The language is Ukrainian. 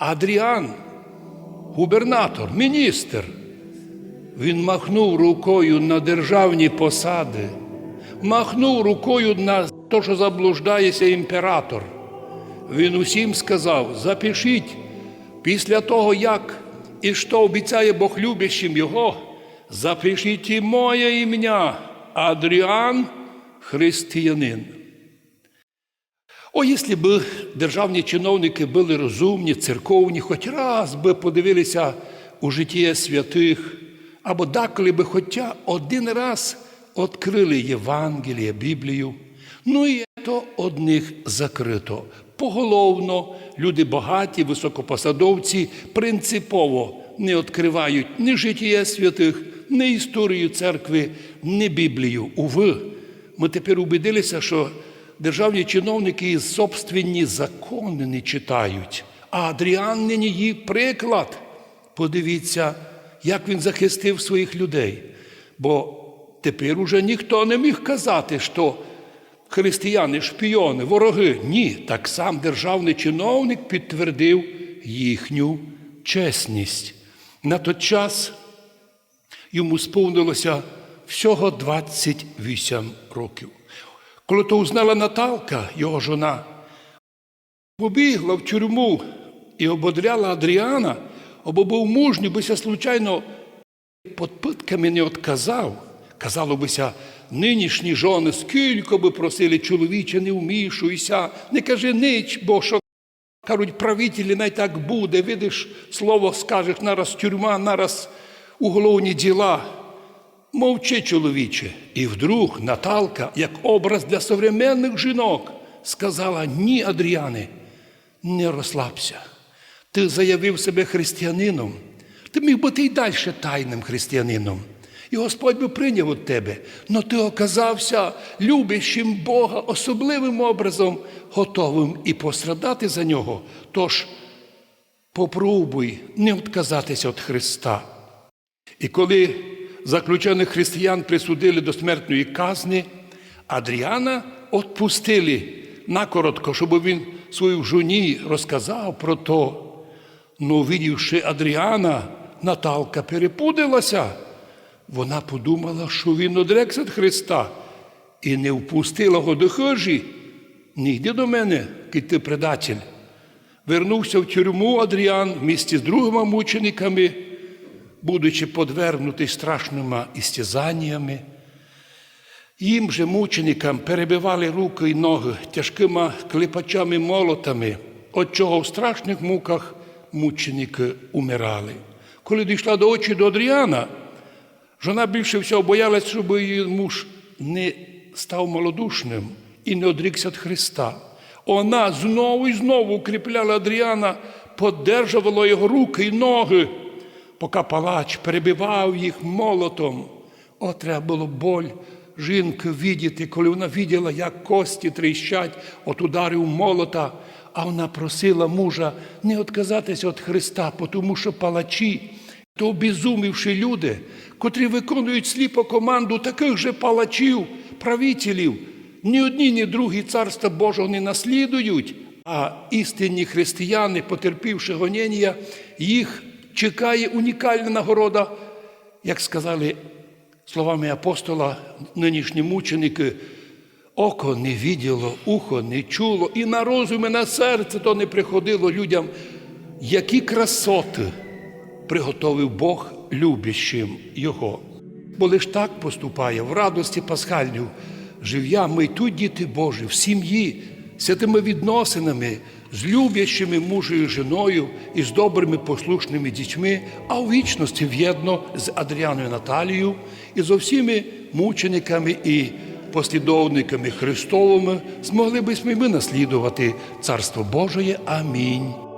Адріан, губернатор, міністр, він махнув рукою на державні посади, махнув рукою на те, що заблуждається імператор. Він усім сказав: запишіть після того, як і що обіцяє Бог любящим його, запишіть і моє ім'я Адріан, християнин. О, якщо б державні чиновники були розумні, церковні, хоч раз би подивилися у життя святих, або деколи би хоча один раз відкрили Євангеліє, Біблію, ну і то одних закрито. Поголовно люди багаті, високопосадовці принципово не відкривають ні життя святих, ні історію церкви, ні Біблію. Уви, ми тепер убедилися, що державні чиновники і собственні закони не читають. А Адріан нині її приклад. Подивіться, як він захистив своїх людей. Бо тепер уже ніхто не міг казати, що християни, шпіони, вороги. Ні, так сам державний чиновник підтвердив їхню чесність. На той час йому сповнилося всього 28 років. Коли то узнала Наталка, його жона, побігла в тюрму і ободряла Адріана, або був мужній, бися случайно під питками не отказав. Казало бися, нинішні жони, скільки би просили чоловіче, не вмішуйся, не кажи нич, бо що кажуть, правителі най так буде, видиш, слово скажеш, нараз тюрма, нараз уголовні діла. Мовчи, чоловіче. І вдруг Наталка, як образ для современних жінок, сказала: ні, Адріане, не розслабся. Ти заявив себе християнином. Ти міг бути й далі тайним християнином. І Господь би прийняв від тебе, але ти оказався любящим Бога особливим образом, готовим і пострадати за нього. Тож попробуй не відказатися від Христа. І коли заключених християн присудили до смертної казни, Адріана відпустили накоротко, щоб він своїй жоні розказав про то. Ну, видівши Адріана, Наталка перепудилася. Вона подумала, що він одрекся від Христа і не впустила його до хижі. Йди до мене, кий ти предатель. Вернувся в тюрму Адріан в місті з другими мучениками, будучи подвергнутий страшними істязаннями. Їм же мученикам перебивали руки й ноги тяжкими клепачами молотами, от чого в страшних муках мученики умирали. Коли дійшла до очі до Адріана, жона більше всього боялась, щоб її муж не став малодушним і не одрікся від Христа. Вона знову і знову укріпляла Адріана, подержувала його руки і ноги, поки палач перебивав їх молотом. О, треба було боль жінки видіти, коли вона виділа, як кості тріщать от ударів молота, а вона просила мужа не відказатися від Христа, тому що палачі, то обезумівши люди, котрі виконують сліпо команду таких же палачів, правителів, ні одні, ні другі царства Божого не наслідують, а істинні християни, потерпівши гоніння, їх чекає унікальна нагорода, як сказали словами апостола, нинішні мученики, око не виділо, ухо не чуло, і на розум, і на серце то не приходило людям, які красоти приготовив Бог любящим Його. Бо лиш так поступає в радості пасхальню, жив'я ми тут, діти Божі, в сім'ї, святими відносинами, з любящими мужею жіною і з добрими послушними дітьми, а у вічності в'єдно з Адріаною Наталією і з всіми мучениками і послідовниками Христовими змогли би ми наслідувати Царство Божє. Амінь.